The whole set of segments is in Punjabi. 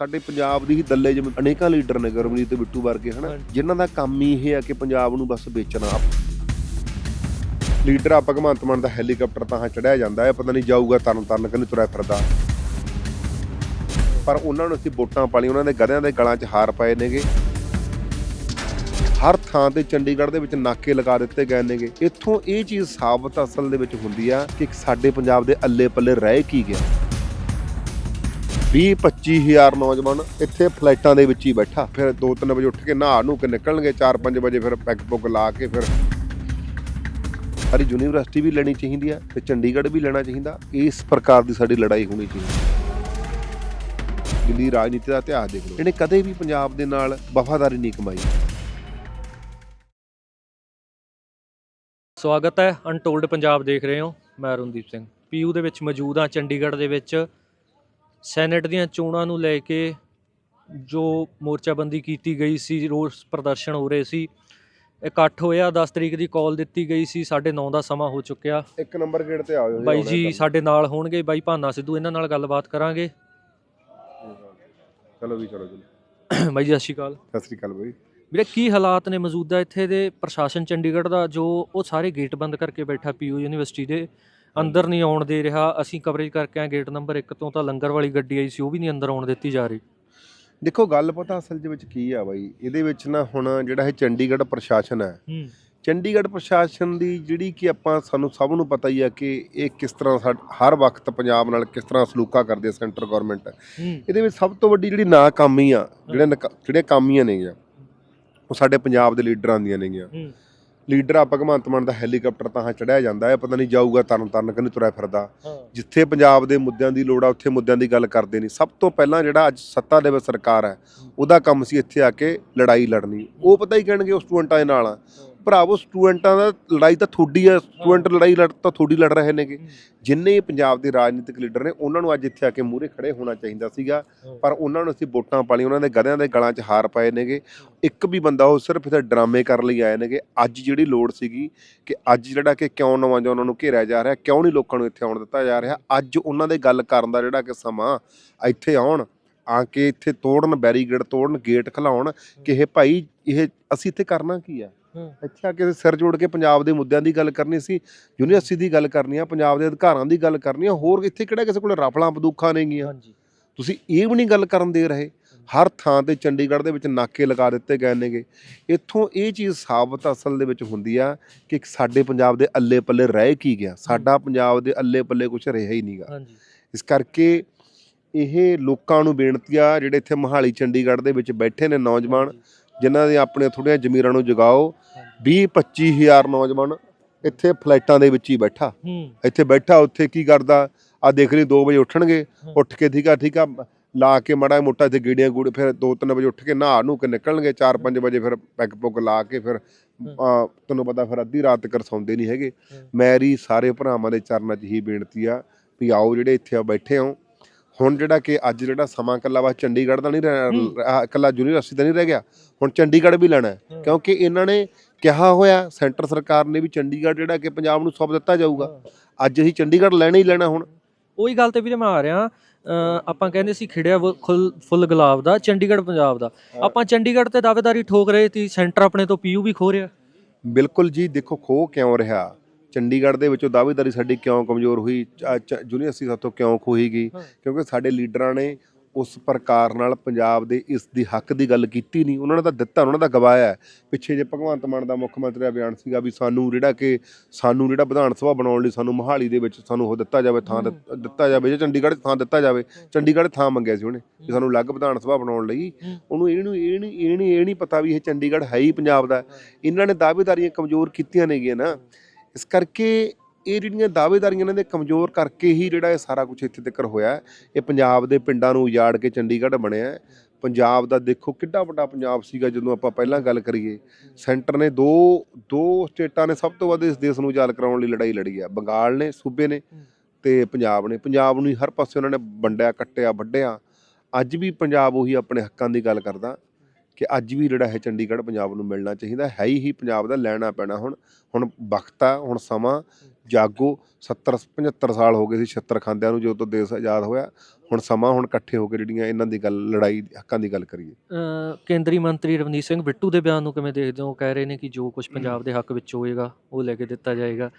ਸਾਡੇ ਪੰਜਾਬ ਦੀ ਹੀ ਦੱਲੇ ਜਿਵੇਂ ਅਨੇਕਾਂ ਲੀਡਰ ਨੇ ਗੁਰਮੀਤ ਤੇ ਬਿੱਟੂ ਵਰਗੇ ਹਨਾ। ਜਿਨ੍ਹਾਂ ਦਾ ਕੰਮ ਹੀ ਇਹ ਹੈ ਕਿ ਪੰਜਾਬ ਨੂੰ ਬਸ ਵੇਚਣਾ ਲੀਡਰ ਆ ਭਗਵੰਤ ਮਾਨ ਦਾ ਹੈਲੀਕਾਪਟਰ ਤਾਂ ਚੜਿਆ ਜਾਂਦਾ ਹੈ ਪਤਾ ਨਹੀਂ ਜਾਊਗਾ ਤਰਨ ਤਰਨ ਕਹਿੰਦੇ ਤੁਰਿਆ ਫਿਰਦਾ। ਪਰ ਉਹਨਾਂ ਨੂੰ ਅਸੀਂ ਵੋਟਾਂ ਪਾਲੀ ਉਹਨਾਂ ਦੇ ਗਧਿਆਂ ਦੇ ਗਲਾਂ 'ਚ ਹਾਰ ਪਏ ਨੇਗੇ। ਹਰ ਥਾਂ ਤੇ ਚੰਡੀਗੜ੍ਹ ਦੇ ਵਿੱਚ ਨਾਕੇ ਲਗਾ ਦਿੱਤੇ ਗਏ ਨੇਗੇ। ਇੱਥੋਂ ਇਹ ਚੀਜ਼ ਸਾਬਤ ਅਸਲ ਦੇ ਵਿੱਚ ਹੁੰਦੀ ਆ ਕਿ ਸਾਡੇ ਪੰਜਾਬ ਦੇ ਅੱਲੇ ਪੱਲੇ ਰਹਿ ਕੀ ਗਿਆ। 20 25000 ਨੌਜਵਾਨ ਇੱਥੇ ਫਲਾਈਟਾਂ ਦੇ ਵਿੱਚ ਹੀ ਬੈਠਾ। ਫਿਰ 2-3 ਵਜੇ ਉੱਠ ਕੇ ਨਹਾ ਨੂੰ ਕੇ ਨਿਕਲਣਗੇ 4-5 ਵਜੇ ਫਿਰ ਪੈਕ ਪੁੱਕ ਲਾ ਕੇ ਫਿਰ ਸਾਰੀ ਯੂਨੀਵਰਸਿਟੀ ਵੀ ਲੈਣੀ ਚਾਹੀਦੀ ਆ ਤੇ ਚੰਡੀਗੜ੍ਹ ਵੀ ਲੈਣਾ ਚਾਹੀਦਾ। ਇਸ ਪ੍ਰਕਾਰ ਦੀ ਸਾਡੀ ਲੜਾਈ ਹੋਣੀ ਚਾਹੀਦੀ ਦਿੱਲੀ ਰਾਜਨੀਤੀ ਦਾ ਇਤਿਹਾਸ ਦੇਖ ਲਓ। ਇਹਨੇ ਕਦੇ ਵੀ ਪੰਜਾਬ ਦੇ ਨਾਲ ਵਫਾਦਾਰੀ ਨਹੀਂ ਕਮਾਈ। ਸਵਾਗਤ ਹੈ ਅਨਟੋਲਡ ਪੰਜਾਬ ਦੇਖ ਰਹੇ ਹੋ। ਮੈਂ ਰਣਦੀਪ ਸਿੰਘ। ਪੀਯੂ ਦੇ ਵਿੱਚ ਮੌਜੂਦ ਹਾਂ। ਚੰਡੀਗੜ੍ਹ ਦੇ ਵਿੱਚ ਸੈਨੇਟ ਦੀਆਂ ਚੋਣਾਂ ਨੂੰ ਲੈ ਕੇ ਜੋ ਮੋਰਚਾਬੰਦੀ ਕੀਤੀ ਗਈ ਸੀ ਰੋਸ ਪ੍ਰਦਰਸ਼ਨ ਹੋ ਰਹੇ ਸੀ ਇਕੱਠ ਹੋਇਆ 10 ਤਰੀਕ ਦੀ ਕਾਲ ਦਿੱਤੀ ਗਈ ਸੀ 9:30 ਦਾ ਸਮਾਂ ਹੋ ਚੁੱਕਿਆ। ਇੱਕ ਨੰਬਰ ਗੇਟ ਤੇ ਆਇਓ ਬਾਈ ਜੀ ਸਾਡੇ ਨਾਲ ਹੋਣਗੇ ਬਾਈ ਭਾਨਾ ਸਿੱਧੂ ਇਹਨਾਂ ਨਾਲ ਗੱਲਬਾਤ ਕਰਾਂਗੇ। ਚਲੋ ਵੀ ਚਲੋ ਜੀ। ਬਾਈ ਜੀ ਸਤਿ ਸ਼੍ਰੀ ਅਕਾਲ। ਸਤਿ ਸ੍ਰੀ ਅਕਾਲ ਬਾਈ। ਵੀਰੇ ਕੀ ਹਾਲਾਤ ਨੇ ਮੌਜੂਦਾ ਇੱਥੇ ਦੇ? ਪ੍ਰਸ਼ਾਸਨ ਚੰਡੀਗੜ੍ਹ ਦਾ ਜੋ ਉਹ ਸਾਰੇ ਗੇਟ ਬੰਦ ਕਰਕੇ ਬੈਠਾ ਪੀਯੂ ਯੂਨੀਵਰਸਿਟੀ ਦੇ। ਅੰਦਰ ਨਹੀਂ ਆਉਣ ਦੇ ਰਿਹਾ। ਅਸੀਂ ਕਵਰੇਜ ਕਰਕੇ ਆ ਗੇਟ ਨੰਬਰ 1 ਤੋਂ ਤਾਂ ਲੰਗਰ ਵਾਲੀ ਗੱਡੀ ਆਈ ਸੀ ਉਹ ਵੀ ਨਹੀਂ ਅੰਦਰ ਆਉਣ ਦਿੱਤੀ ਜਾ ਰਹੀ। ਦੇਖੋ ਗੱਲ ਪਤਾ ਅਸਲ ਦੇ ਵਿੱਚ ਕੀ ਆ ਬਾਈ? ਇਹਦੇ ਵਿੱਚ ਨਾ ਹੁਣ ਜਿਹੜਾ ਇਹ ਚੰਡੀਗੜ੍ਹ ਪ੍ਰਸ਼ਾਸਨ ਹੈ। ਚੰਡੀਗੜ੍ਹ ਪ੍ਰਸ਼ਾਸਨ ਦੀ ਜਿਹੜੀ ਕਿ ਆਪਾਂ ਸਾਨੂੰ ਸਭ ਨੂੰ ਪਤਾ ਹੀ ਆ ਕਿ ਇਹ ਕਿਸ ਤਰ੍ਹਾਂ ਹਰ ਵਕਤ ਪੰਜਾਬ ਨਾਲ ਕਿਸ ਤਰ੍ਹਾਂ ਸਲੂਕਾ ਕਰਦੀ ਸੈਂਟਰ ਗਵਰਨਮੈਂਟ। ਇਹਦੇ ਵਿੱਚ ਸਭ ਤੋਂ ਵੱਡੀ ਜਿਹੜੀ ਨਾਕਾਮੀ ਆ ਜਿਹੜੇ ਜਿਹੜੇ ਕਾਮੀਆਂ ਨੇਗੀਆਂ ਉਹ ਸਾਡੇ ਪੰਜਾਬ ਦੇ ਲੀਡਰਾਂ ਦੀਆਂ ਨੇਗੀਆਂ। ਲੀਡਰ ਆ ਭਗਵੰਤ ਮਾਨ ਦਾ ਹੈਲੀਕਾਪਟਰ ਤਾਂ ਚੜਿਆ ਜਾਂਦਾ ਹੈ ਪਤਾ ਨਹੀਂ ਜਾਊਗਾ ਤਰਨ ਤਰਨ ਕਹਿੰਦੇ ਤੁਰਿਆ ਫਿਰਦਾ। ਹਾਂ। ਜਿੱਥੇ ਪੰਜਾਬ ਦੇ ਮੁੱਦਿਆਂ ਦੀ ਲੋੜ ਆ ਉੱਥੇ ਮੁੱਦਿਆਂ ਦੀ ਗੱਲ ਕਰਦੇ ਨਹੀਂ। ਸਭ ਤੋਂ ਪਹਿਲਾਂ ਜਿਹੜਾ ਅੱਜ ਸੱਤਾ ਦੇ ਵਿੱਚ ਸਰਕਾਰ ਹੈ ਉਹਦਾ ਕੰਮ ਸੀ ਇੱਥੇ ਆ ਕੇ ਲੜਾਈ ਲੜਨੀ। ਉਹ ਪਤਾ ਹੀ ਕਹਿਣਗੇ ਉਹ ਸਟੂਡੈਂਟਾਂ ਦੇ ਨਾਲ ਆ। ਭਰਾਵੋ ਸਟੂਡੈਂਟਾਂ ਦਾ ਲੜਾਈ ਤਾਂ ਥੋੜੀ ਆ ਸਟੂਡੈਂਟ ਲੜਾਈ ਲੜ ਤਾਂ ਥੋੜੀ ਲੜ ਰਹੇ ਨੇਗੇ। ਜਿੰਨੇ ਪੰਜਾਬ ਦੇ ਰਾਜਨੀਤਿਕ ਲੀਡਰ ਨੇ ਉਹਨਾਂ ਨੂੰ ਅੱਜ ਇੱਥੇ ਆ ਕੇ ਮੂਹਰੇ ਖੜੇ ਹੋਣਾ ਚਾਹੀਦਾ ਸੀਗਾ। ਪਰ ਉਹਨਾਂ ਨੂੰ ਅਸੀਂ ਵੋਟਾਂ ਪਾਲੀ ਉਹਨਾਂ ਦੇ ਗਧਿਆਂ ਦੇ ਗਲਾਂ 'ਚ ਹਾਰ ਪਏ ਨੇਗੇ। ਇੱਕ ਵੀ ਬੰਦਾ ਉਹ ਸਿਰਫ ਇੱਥੇ ਡਰਾਮੇ ਕਰਨ ਲਈ ਆਏ ਨੇਗੇ। ਅੱਜ ਜਿਹੜੀ ਲੋੜ ਸੀਗੀ ਕਿ ਅੱਜ ਜਿਹੜਾ ਕਿ ਕਿਉਂ ਨੌਜਵਾਨਾਂ ਨੂੰ ਘੇਰਿਆ ਜਾ ਰਿਹਾ ਕਿਉਂ ਨਹੀਂ ਲੋਕਾਂ ਨੂੰ ਇੱਥੇ ਆਉਣ ਦਿੱਤਾ ਜਾ ਰਿਹਾ ਅੱਜ ਉਹਨਾਂ ਦੇ ਗੱਲ ਕਰਨ ਦਾ ਜਿਹੜਾ ਕਿ ਸਮਾਂ ਇੱਥੇ ਆਉਣ ਆ ਕੇ ਇੱਥੇ ਤੋੜਨ ਬੈਰੀਗੇਡ ਤੋੜਨ ਗੇਟ ਖਲਾਉਣ ਕਿ ਇਹ ਭਾਈ ਇਹ ਅਸੀਂ ਇੱਥੇ ਕਰਨਾ ਕੀ ਆ। ਇੱਥੇ ਆ ਕੇ ਸਿਰ ਜੋੜ ਕੇ ਪੰਜਾਬ ਦੇ ਮੁੱਦਿਆਂ ਦੀ ਗੱਲ ਕਰਨੀ ਸੀ ਯੂਨੀਵਰਸਿਟੀ ਦੀ ਗੱਲ ਕਰਨੀ ਆ ਪੰਜਾਬ ਦੇ ਅਧਿਕਾਰਾਂ ਦੀ ਗੱਲ ਕਰਨੀ ਆ ਹੋਰ ਇੱਥੇ ਕਿਹੜਾ ਕਿਸੇ ਕੋਲ ਰਫਲਾਂ ਬੰਦੂਕਾਂ ਨੇਗੀਆਂ ਹਾਂਜੀ। ਤੁਸੀਂ ਇਹ ਵੀ ਨਹੀਂ ਗੱਲ ਕਰਨ ਦੇ ਰਹੇ ਹਰ ਥਾਂ ਤੇ ਚੰਡੀਗੜ੍ਹ ਦੇ ਵਿੱਚ ਨਾਕੇ ਲਗਾ ਦਿੱਤੇ ਗਏ ਨੇਗੇ। ਇੱਥੋਂ ਇਹ ਚੀਜ਼ ਸਾਬਤ ਅਸਲ ਦੇ ਵਿੱਚ ਹੁੰਦੀ ਆ ਕਿ ਸਾਡੇ ਪੰਜਾਬ ਦੇ ਅੱਲੇ ਪੱਲੇ ਰਹਿ ਕੀ ਗਿਆ ਸਾਡਾ ਪੰਜਾਬ ਦੇ ਅੱਲੇ ਪੱਲੇ ਕੁਝ ਰਿਹਾ ਹੀ ਨਹੀਂਗਾ ਹਾਂਜੀ। ਇਸ ਕਰਕੇ ਇਹ ਲੋਕਾਂ ਨੂੰ ਬੇਨਤੀ ਆ ਜਿਹੜੇ ਇੱਥੇ ਮਹਾਲੀ ਚੰਡੀਗੜ੍ਹ ਦੇ ਵਿੱਚ ਬੈਠੇ ਨੇ ਨੌਜਵਾਨ ਜਿਨ੍ਹਾਂ ਦੇ ਆਪਣੇ ਥੋੜ੍ਹੀਆਂ ਜ਼ਮੀਰਾਂ ਨੂੰ ਜਗਾਓ। 20 25000 ਨੌਜਵਾਨ ਇੱਥੇ ਫਲਾਈਟਾਂ ਦੇ ਵਿੱਚ ਹੀ ਬੈਠਾ। ਇੱਥੇ ਬੈਠਾ ਉੱਥੇ ਕੀ ਕਰਦਾ? ਆ ਦੇਖ ਲਈ 2 ਵਜੇ ਉੱਠਣਗੇ ਉੱਠ ਕੇ ਠੀਕ ਆ ਠੀਕ ਆ ਲਾ ਕੇ ਮੜਾ ਮੋਟਾ ਇੱਥੇ ਗੇੜੀਆਂ ਗੂੜੇ ਫਿਰ 2-3 ਵਜੇ ਉੱਠ ਕੇ ਨਹਾ ਨੂੰ ਕੇ ਨਿਕਲਣਗੇ 4-5 ਵਜੇ ਫਿਰ ਪੈਕ ਪੁੱਕ ਲਾ ਕੇ ਫਿਰ ਤੁਹਾਨੂੰ ਪਤਾ ਫਿਰ ਅੱਧੀ ਰਾਤ ਤੱਕ ਸੌਂਦੇ ਨਹੀਂ ਹੈਗੇ। ਮੇਰੀ ਸਾਰੇ ਭਰਾਵਾਂ ਦੇ ਚਰਨਾਂ 'ਚ ਹੀ ਬੇਨਤੀ ਆ ਵੀ ਆਓ ਜਿਹੜੇ ਇੱਥੇ ਆ ਬੈਠੇ ਹੋ ਹੁਣ ਜਿਹੜਾ ਕਿ ਅੱਜ ਜਿਹੜਾ ਸਮਾਂ ਕੱਲਾ ਵਾ ਚੰਡੀਗੜ੍ਹ ਦਾ ਨਹੀਂ ਕੱਲਾ ਯੂਨੀਵਰਸਿਟੀ ਦਾ ਨਹੀਂ ਰਹਿ ਗਿਆ ਹੁਣ ਚੰਡੀਗੜ੍ਹ ਵੀ ਲੈਣਾ। ਕਿਉਂਕਿ ਇਹਨਾਂ ਨੇ ਕਿਹਾ ਹੋਇਆ ਸੈਂਟਰ ਸਰਕਾਰ ਨੇ ਵੀ ਚੰਡੀਗੜ੍ਹ ਜਿਹੜਾ ਕਿ ਪੰਜਾਬ ਨੂੰ ਸੌਂਪ ਦਿੱਤਾ ਜਾਊਗਾ। ਅੱਜ ਅਸੀਂ ਚੰਡੀਗੜ੍ਹ ਲੈਣਾ ਹੀ ਲੈਣਾ ਹੁਣ। ਉਹੀ ਗੱਲ ਤੇ ਵੀਰੇ ਮੈਂ ਆ ਰਿਹਾ ਆਪਾਂ ਕਹਿੰਦੇ ਸੀ ਖਿੜਿਆ ਫੁੱਲ ਗੁਲਾਬ ਦਾ ਚੰਡੀਗੜ੍ਹ ਪੰਜਾਬ ਦਾ। ਆਪਾਂ ਚੰਡੀਗੜ੍ਹ ਤੇ ਦਾਅਵੇਦਾਰੀ ਠੋਕ ਰਹੇ ਸੀ ਸੈਂਟਰ ਆਪਣੇ ਤੋਂ ਪੀਯੂ ਵੀ ਖੋ ਰਿਹਾ। ਬਿਲਕੁਲ ਜੀ ਦੇਖੋ ਖੋ ਕਿਉਂ ਰਿਹਾ? ਚੰਡੀਗੜ੍ਹ ਦੇ ਵਿੱਚੋਂ ਦਾਅਵੇਦਾਰੀ ਸਾਡੀ ਕਿਉਂ ਕਮਜ਼ੋਰ ਹੋਈ? ਯੂਨੀਵਰਸਿਟੀ ਸਾਤੋਂ ਕਿਉਂ ਖੋਈ ਗਈ। ਕਿਉਂਕਿ ਸਾਡੇ ਲੀਡਰਾਂ ਨੇ ਉਸ ਪ੍ਰਕਾਰ ਨਾਲ ਪੰਜਾਬ ਦੇ ਇਸ ਦੀ ਹੱਕ ਦੀ ਗੱਲ ਕੀਤੀ ਨਹੀਂ। ਉਹਨਾਂ ਨੇ ਤਾਂ ਦਿੱਤਾ ਉਹਨਾਂ ਦਾ ਗਵਾਇਆ। ਪਿੱਛੇ ਜੇ ਭਗਵੰਤ ਮਾਨ ਦਾ ਮੁੱਖ ਮੰਤਰੀ ਦਾ ਬਿਆਨ ਸੀਗਾ ਵੀ ਸਾਨੂੰ ਜਿਹੜਾ ਕਿ ਸਾਨੂੰ ਜਿਹੜਾ ਵਿਧਾਨ ਸਭਾ ਬਣਾਉਣ ਲਈ ਸਾਨੂੰ ਮੋਹਾਲੀ ਦੇ ਵਿੱਚ ਸਾਨੂੰ ਉਹ ਦਿੱਤਾ ਜਾਵੇ ਥਾਂ ਦਿੱਤ- ਦਿੱਤਾ ਜਾਵੇ ਜੇ ਚੰਡੀਗੜ੍ਹ ਥਾਂ ਦਿੱਤਾ ਜਾਵੇ। ਚੰਡੀਗੜ੍ਹ ਥਾਂ ਮੰਗਿਆ ਸੀ ਉਹਨੇ ਵੀ ਸਾਨੂੰ ਅਲੱਗ ਵਿਧਾਨ ਸਭਾ ਬਣਾਉਣ ਲਈ। ਉਹਨੂੰ ਇਹ ਨਹੀਂ ਇਹ ਨਹੀਂ ਇਹ ਨਹੀਂ ਇਹ ਨਹੀਂ ਪਤਾ ਵੀ ਇਹ ਚੰਡੀਗੜ੍ਹ ਹੈ ਹੀ ਪੰਜਾਬ ਦਾ। ਇਹਨਾਂ ਨੇ ਦਾਅਵੇਦਾਰੀਆਂ ਕਮਜ਼ੋਰ ਕੀਤੀਆਂ ਨੇਗੀਆਂ ਨਾ। ਇਸ ਕਰਕੇ ਇਹ ਜਿਹੜੀਆਂ ਦਾਅਵੇਦਾਰੀਆਂ ਇਹਨਾਂ ਦੇ ਕਮਜ਼ੋਰ ਕਰਕੇ ਹੀ ਜਿਹੜਾ ਇਹ ਸਾਰਾ ਕੁਝ ਇੱਥੇ ਤੱਕ ਹੋਇਆ। ਇਹ ਪੰਜਾਬ ਦੇ ਪਿੰਡਾਂ ਨੂੰ ਉਜਾੜ ਕੇ ਚੰਡੀਗੜ੍ਹ ਬਣਿਆ ਹੈ। ਪੰਜਾਬ ਦਾ ਦੇਖੋ ਕਿੱਡਾ ਵੱਡਾ ਪੰਜਾਬ ਸੀਗਾ ਜਦੋਂ ਆਪਾਂ ਪਹਿਲਾਂ ਗੱਲ ਕਰੀਏ। ਸੈਂਟਰ ਨੇ ਦੋ ਦੋ ਸਟੇਟਾਂ ਨੇ ਸਭ ਤੋਂ ਵੱਧ ਇਸ ਦੇਸ਼ ਨੂੰ ਉਜਾੜ ਕਰਾਉਣ ਲਈ ਲੜਾਈ ਲੜੀ ਆ। ਬੰਗਾਲ ਨੇ ਸੂਬੇ ਨੇ ਤੇ ਪੰਜਾਬ ਨੇ। ਪੰਜਾਬ ਨੂੰ ਹੀ ਹਰ ਪਾਸੇ ਉਹਨਾਂ ਨੇ ਵੰਡਿਆ ਕੱਟਿਆ ਵੱਢਿਆ। ਅੱਜ ਵੀ ਪੰਜਾਬ ਉਹੀ ਆਪਣੇ ਹੱਕਾਂ ਦੀ ਗੱਲ ਕਰਦਾ। ਕਿ ਅੱਜ ਵੀ ਜਿਹੜਾ ਹੈ ਚੰਡੀਗੜ੍ਹ ਪੰਜਾਬ ਨੂੰ ਮਿਲਣਾ ਚਾਹੀਦਾ ਹੈ ਹੀ ਹੀ ਪੰਜਾਬ ਦਾ ਲੈਣਾ ਪੈਣਾ ਹੁਣ ਹੁਣ ਵਕਤ ਆ ਹੁਣ ਸਮਾਂ ਜਾਗੋ 70 75 ਸਾਲ ਹੋ ਗਏ ਸੀ 76 ਖਾਂਦਿਆਂ ਨੂੰ ਜਦੋਂ ਤੋਂ ਦੇਸ਼ ਆਜ਼ਾਦ ਹੋਇਆ ਹੁਣ ਸਮਾਂ ਹੁਣ ਇਕੱਠੇ ਹੋ ਕੇ ਜਿਹੜੀਆਂ ਇਹਨਾਂ ਦੀ ਗੱਲ ਲੜਾਈ ਹੱਕਾਂ ਦੀ ਗੱਲ ਕਰੀਏ। ਕੇਂਦਰੀ ਮੰਤਰੀ ਰਵਨੀਤ ਸਿੰਘ ਬਿੱਟੂ ਦੇ ਬਿਆਨ ਨੂੰ ਕਿਵੇਂ ਦੇਖਦੇ ਹੋ? ਕਹਿ ਰਹੇ ਨੇ ਕਿ ਜੋ ਕੁਝ ਪੰਜਾਬ ਦੇ ਹੱਕ ਵਿੱਚ ਹੋਏਗਾ ਉਹ ਲੈ ਕੇ ਦਿੱਤਾ ਜਾਏਗਾ।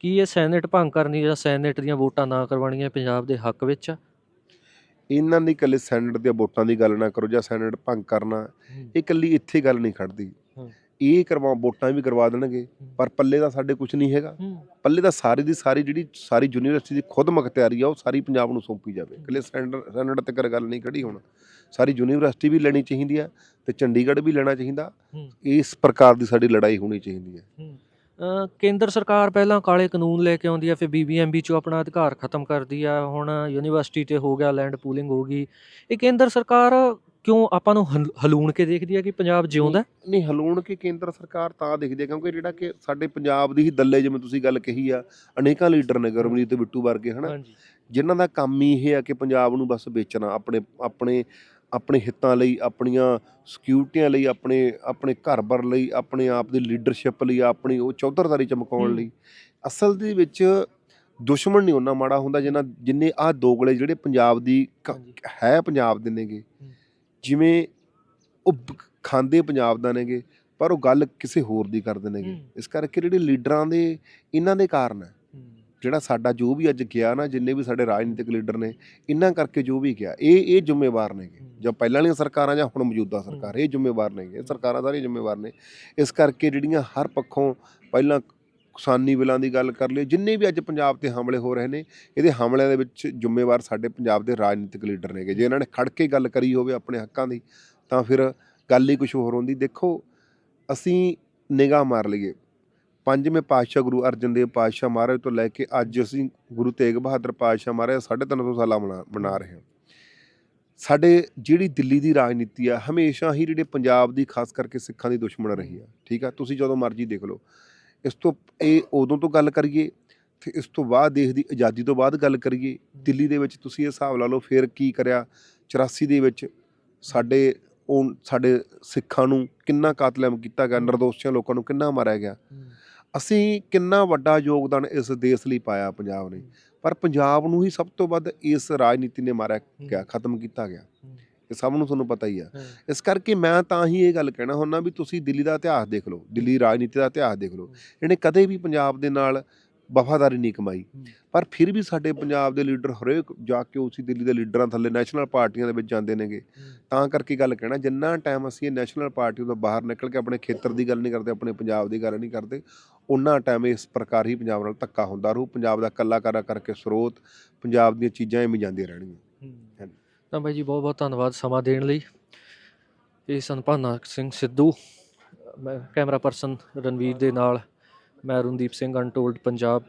ਕੀ ਇਹ ਸੈਨੇਟ ਭੰਗ ਕਰਨੀ ਜਾਂ ਸੈਨੇਟ ਦੀਆਂ ਵੋਟਾਂ ਨਾ ਕਰਵਾਉਣੀਆਂ ਪੰਜਾਬ ਦੇ ਹੱਕ ਵਿੱਚ ਆ? ਇਹਨਾਂ ਦੀ ਇਕੱਲੇ ਸੈਨੇਟ ਦੀਆਂ ਵੋਟਾਂ ਦੀ ਗੱਲ ਨਾ ਕਰੋ ਜਾਂ ਸੈਨੇਟ ਭੰਗ ਕਰਨਾ ਇਹ ਇਕੱਲੀ ਇੱਥੇ ਗੱਲ ਨਹੀਂ ਖੜਦੀ। ਇਹ ਕਰਵਾ ਵੋਟਾਂ ਵੀ ਕਰਵਾ ਦੇਣਗੇ ਪਰ ਪੱਲੇ ਦਾ ਸਾਡੇ ਕੁਝ ਨਹੀਂ ਹੈਗਾ। ਪੱਲੇ ਦਾ ਸਾਰੀ ਦੀ ਸਾਰੀ ਜਿਹੜੀ ਸਾਰੀ ਯੂਨੀਵਰਸਿਟੀ ਦੀ ਖੁਦ ਮੁਖਤਿਆਰੀ ਆ ਉਹ ਸਾਰੀ ਪੰਜਾਬ ਨੂੰ ਸੌਂਪੀ ਜਾਵੇ। ਇਕੱਲੇ ਸੈਨੇਟ ਸੈਨੇਟ ਤੱਕ ਗੱਲ ਨਹੀਂ ਖੜੀ ਹੁਣ ਸਾਰੀ ਯੂਨੀਵਰਸਿਟੀ ਵੀ ਲੈਣੀ ਚਾਹੀਦੀ ਆ ਤੇ ਚੰਡੀਗੜ੍ਹ ਵੀ ਲੈਣਾ ਚਾਹੀਦਾ। ਇਸ ਪ੍ਰਕਾਰ ਦੀ ਸਾਡੀ ਲੜਾਈ ਹੋਣੀ ਚਾਹੀਦੀ ਹੈ। ਕੇਂਦਰ ਸਰਕਾਰ ਪਹਿਲਾਂ ਕਾਲੇ ਕਾਨੂੰਨ ਲੈ ਕੇ ਆਉਂਦੀ ਆ ਫਿਰ ਬੀਬੀਐਮਬੀ ਚੋਂ ਆਪਣਾ ਅਧਿਕਾਰ ਖਤਮ ਕਰਦੀ ਆ। ਹੁਣ ਯੂਨੀਵਰਸਿਟੀ ਤੇ ਹੋ ਗਿਆ ਲੈਂਡ ਪੂਲਿੰਗ ਹੋ ਗਈ। ਇਹ ਕੇਂਦਰ ਸਰਕਾਰ ਕਿਉਂ ਆਪਾਂ ਨੂੰ ਹਲ- ਹਲੂਣ ਕੇ ਦੇਖਦੀ ਆ ਕਿ ਪੰਜਾਬ ਜਿਉਂਦਾ? ਨਹੀਂ ਹਲੂਣ ਕੇ ਕੇਂਦਰ ਸਰਕਾਰ ਤਾਂ ਦੇਖਦੀ ਹੈ ਕਿਉਂਕਿ ਜਿਹੜਾ ਕਿ ਸਾਡੇ ਪੰਜਾਬ ਦੀ ਹੀ ਦੱਲੇ ਜਿਵੇਂ ਤੁਸੀਂ ਗੱਲ ਕਹੀ ਆ ਅਨੇਕਾਂ ਲੀਡਰ ਨੇ ਗੁਰਮੀਤ ਤੇ ਬਿੱਟੂ ਵਰਗੇ ਹਨਾ? ਜਿਨ੍ਹਾਂ ਦਾ ਕੰਮ ਹੀ ਇਹ ਆ ਕਿ ਪੰਜਾਬ ਨੂੰ ਬਸ ਵੇਚਣਾ ਆਪਣੇ ਆਪਣੇ ਆਪਣੇ ਹਿੱਤਾਂ ਲਈ ਆਪਣੀਆਂ ਸਿਕਿਉਰਟੀਆਂ ਲਈ ਆਪਣੇ ਆਪਣੇ ਘਰ-ਬਾਰ ਲਈ ਆਪਣੇ ਆਪ ਦੀ ਲੀਡਰਸ਼ਿਪ ਲਈ ਆਪਣੀ ਉਹ ਚੌਧਰਦਾਰੀ ਚਮਕਾਉਣ। ਲਈ ਅਸਲ ਦੇ ਵਿੱਚ ਦੁਸ਼ਮਣ ਨਹੀਂ ਉਹਨਾਂ ਮਾੜਾ ਹੁੰਦਾ ਜਿੰਨਾ ਜਿੰਨੇ ਆਹ ਦੋਗਲੇ ਜਿਹੜੇ ਪੰਜਾਬ ਦੀ। ਹੈ ਪੰਜਾਬ ਦੇ ਨੇਗੇ। ਜਿਵੇਂ ਉਹ ਖਾਂਦੇ ਪੰਜਾਬ ਦਾ ਨੇਗੇ ਪਰ ਉਹ ਗੱਲ ਕਿਸੇ ਹੋਰ ਦੀ ਕਰਦੇ ਨੇਗੇ। ਇਸ ਕਰਕੇ ਜਿਹੜੇ ਲੀਡਰਾਂ ਦੇ ਇਹਨਾਂ ਦੇ ਕਾਰਨ ਹੂੰ। ਜਿਹੜਾ ਸਾਡਾ ਜੋ ਵੀ ਅੱਜ ਗਿਆ ਨਾ ਜਿੰਨੇ ਵੀ ਸਾਡੇ ਰਾਜਨੀਤਿਕ ਲੀਡਰ ਨੇ ਇਹਨਾਂ ਕਰਕੇ ਜੋ ਵੀ ਗਿਆ ਇਹ ਇਹ ਜ਼ਿੰਮੇਵਾਰ ਨੇਗੇ। ਜਾਂ ਪਹਿਲਾਂ ਵਾਲੀਆਂ ਸਰਕਾਰਾਂ ਜਾਂ ਹੁਣ ਮੌਜੂਦਾ ਸਰਕਾਰ ਇਹ ਜ਼ਿੰਮੇਵਾਰ ਨੇਗੇ। ਇਹ ਸਰਕਾਰਾਂ ਸਾਰੀਆਂ ਜ਼ਿੰਮੇਵਾਰ ਨੇ। ਇਸ ਕਰਕੇ ਜਿਹੜੀਆਂ ਹਰ ਪੱਖੋਂ ਪਹਿਲਾਂ ਕਿਸਾਨੀ ਬਿੱਲਾਂ ਦੀ ਗੱਲ ਕਰ ਲਈ ਜਿੰਨੇ ਵੀ ਅੱਜ ਪੰਜਾਬ ਤੇ ਹਮਲੇ ਹੋ ਰਹੇ ਨੇ ਇਹਦੇ ਹਮਲਿਆਂ ਦੇ ਵਿੱਚ ਜ਼ਿੰਮੇਵਾਰ ਸਾਡੇ ਪੰਜਾਬ ਦੇ ਰਾਜਨੀਤਿਕ ਲੀਡਰ ਨੇਗੇ। ਜੇ ਇਹਨਾਂ ਨੇ ਖੜ ਕੇ ਗੱਲ ਕਰੀ ਹੋਵੇ ਆਪਣੇ ਹੱਕਾਂ ਦੀ ਤਾਂ ਫਿਰ ਗੱਲ ਹੀ ਕੁਝ ਹੋਰ ਹੁੰਦੀ। ਦੇਖੋ ਅਸੀਂ ਨਿਗਾਹ ਮਾਰ ਲਈਏ। ਪੰਜਵੇਂ ਪਾਤਸ਼ਾਹ ਗੁਰੂ ਅਰਜਨ ਦੇਵ ਪਾਤਸ਼ਾਹ ਮਹਾਰਾਜ ਤੋਂ ਲੈ ਕੇ ਅੱਜ ਅਸੀਂ ਗੁਰੂ ਤੇਗ ਬਹਾਦਰ ਪਾਤਸ਼ਾਹ ਮਹਾਰਾਜ ਸਾਢੇ ਤਿੰਨ ਸੌ ਸਾਲਾ ਮਨਾ ਰਹੇ ਹਾਂ। ਸਾਡੇ ਜਿਹੜੀ ਦਿੱਲੀ ਦੀ ਰਾਜਨੀਤੀ ਆ ਹਮੇਸ਼ਾ ਹੀ ਜਿਹੜੇ ਪੰਜਾਬ ਦੀ ਖਾਸ ਕਰਕੇ ਸਿੱਖਾਂ ਦੀ ਦੁਸ਼ਮਣ ਰਹੀ ਆ ਠੀਕ ਆ? ਤੁਸੀਂ ਜਦੋਂ ਮਰਜ਼ੀ ਦੇਖ ਲਓ। ਇਸ ਤੋਂ ਇਹ ਉਦੋਂ ਤੋਂ ਗੱਲ ਕਰੀਏ ਤੇ ਇਸ ਤੋਂ ਬਾਅਦ ਦੇਸ਼ ਦੀ ਆਜ਼ਾਦੀ ਤੋਂ ਬਾਅਦ ਗੱਲ ਕਰੀਏ ਦਿੱਲੀ ਦੇ ਵਿੱਚ ਤੁਸੀਂ ਇਹ ਹਿਸਾਬ ਲਾ ਲਓ ਫਿਰ ਕੀ ਕਰਿਆ? 84 ਦੇ ਵਿੱਚ ਸਾਡੇ ਉਹ ਸਾਡੇ ਸਿੱਖਾਂ ਨੂੰ ਕਿੰਨਾ ਕਾਤਲਾਮ ਕੀਤਾ ਗਿਆ ਨਿਰਦੋਸ਼ੀਆਂ ਲੋਕਾਂ ਨੂੰ ਕਿੰਨਾ ਮਾਰਿਆ ਗਿਆ। ਅਸੀਂ ਕਿੰਨਾ ਵੱਡਾ ਯੋਗਦਾਨ ਇਸ ਦੇਸ਼ ਲਈ ਪਾਇਆ ਪੰਜਾਬ ਨੇ। ਪਰ ਪੰਜਾਬ ਨੂੰ ਹੀ ਸਭ ਤੋਂ ਵੱਧ ਇਸ ਰਾਜਨੀਤੀ ਨੇ ਮਾਰਿਆ ਗਿਆ ਖਤਮ ਕੀਤਾ ਗਿਆ। ਇਹ ਸਭ ਨੂੰ ਤੁਹਾਨੂੰ ਪਤਾ ਹੀ ਆ। ਇਸ ਕਰਕੇ ਮੈਂ ਤਾਂ ਹੀ ਇਹ ਗੱਲ ਕਹਿਣਾ ਹੁੰਦਾ ਵੀ ਤੁਸੀਂ ਦਿੱਲੀ ਦਾ ਇਤਿਹਾਸ ਦੇਖ ਲਓ ਦਿੱਲੀ ਰਾਜਨੀਤੀ ਦਾ ਇਤਿਹਾਸ ਦੇਖ ਲਓ। ਇਹਨੇ ਕਦੇ ਵੀ ਪੰਜਾਬ ਦੇ ਨਾਲ ਵਫਾਦਾਰੀ ਨਹੀਂ ਕਮਾਈ। ਪਰ ਫਿਰ ਵੀ ਸਾਡੇ ਪੰਜਾਬ ਦੇ ਲੀਡਰ ਹਰੇਕ ਜਾ ਕੇ ਉਸੇ ਦਿੱਲੀ ਦੇ ਲੀਡਰਾਂ ਥੱਲੇ ਨੈਸ਼ਨਲ ਪਾਰਟੀਆਂ ਦੇ ਵਿੱਚ ਜਾਂਦੇ ਨੇਗੇ। ਤਾਂ ਕਰਕੇ ਗੱਲ ਕਹਿਣਾ ਜਿੰਨਾ ਟਾਈਮ ਅਸੀਂ ਇਹ ਨੈਸ਼ਨਲ ਪਾਰਟੀ ਤੋਂ ਬਾਹਰ ਨਿਕਲ ਕੇ ਆਪਣੇ ਖੇਤਰ ਦੀ ਗੱਲ ਨਹੀਂ ਕਰਦੇ ਆਪਣੇ ਪੰਜਾਬ ਦੀ ਗੱਲ ਨਹੀਂ ਕਰਦੇ ਉਹਨਾਂ ਟਾਈਮ ਇਸ ਪ੍ਰਕਾਰ ਹੀ ਪੰਜਾਬ ਨਾਲ ਧੱਕਾ ਹੁੰਦਾ ਰਹੂ। ਪੰਜਾਬ ਦਾ ਕੱਲਾ ਕਾਰਾ ਕਰਕੇ ਸਰੋਤ ਪੰਜਾਬ ਦੀਆਂ ਚੀਜ਼ਾਂ ਐਵੇਂ ਜਾਂਦੀਆਂ ਰਹਿਣਗੀਆਂ। ਤਾਂ ਬਾਈ ਜੀ ਬਹੁਤ ਬਹੁਤ ਧੰਨਵਾਦ ਸਮਾਂ ਦੇਣ ਲਈ। ਇਹ ਸਨ ਭਾਨਾ ਸਿੰਘ ਸਿੱਧੂ। ਮੈਂ ਕੈਮਰਾ ਪਰਸਨ ਰਣਵੀਰ ਦੇ ਨਾਲ। ਮੈਂ ਰਣਦੀਪ ਸਿੰਘ ਅਨਟੋਲਡ ਪੰਜਾਬ।